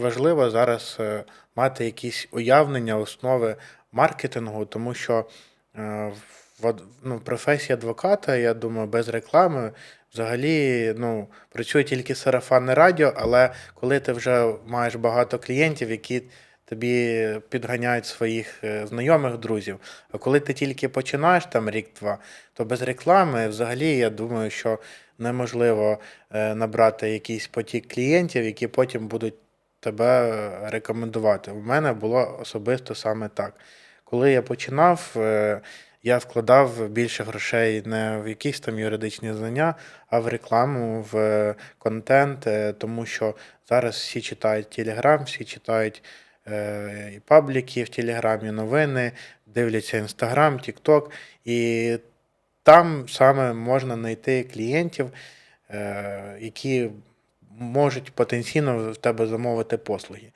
важливо зараз е, мати якісь уявлення, основи маркетингу, тому що е, ну, професія адвоката, я думаю, без реклами взагалі ну, працює тільки сарафанне радіо, але коли ти вже маєш багато клієнтів, які тобі підганяють своїх е, знайомих, друзів. А коли ти тільки починаєш там рік-два, то без реклами взагалі я думаю, що неможливо набрати якийсь потік клієнтів, які потім будуть тебе е, рекомендувати. У мене було особисто саме так. Коли я починав, е, я вкладав більше грошей не в якісь там юридичні знання, а в рекламу, в е, контент, тому що зараз всі читають Телеграм, всі читають і пабліки в Телеграмі, новини, дивляться Інстаграм, Тікток, і там саме можна знайти клієнтів, які можуть потенційно в тебе замовити послуги.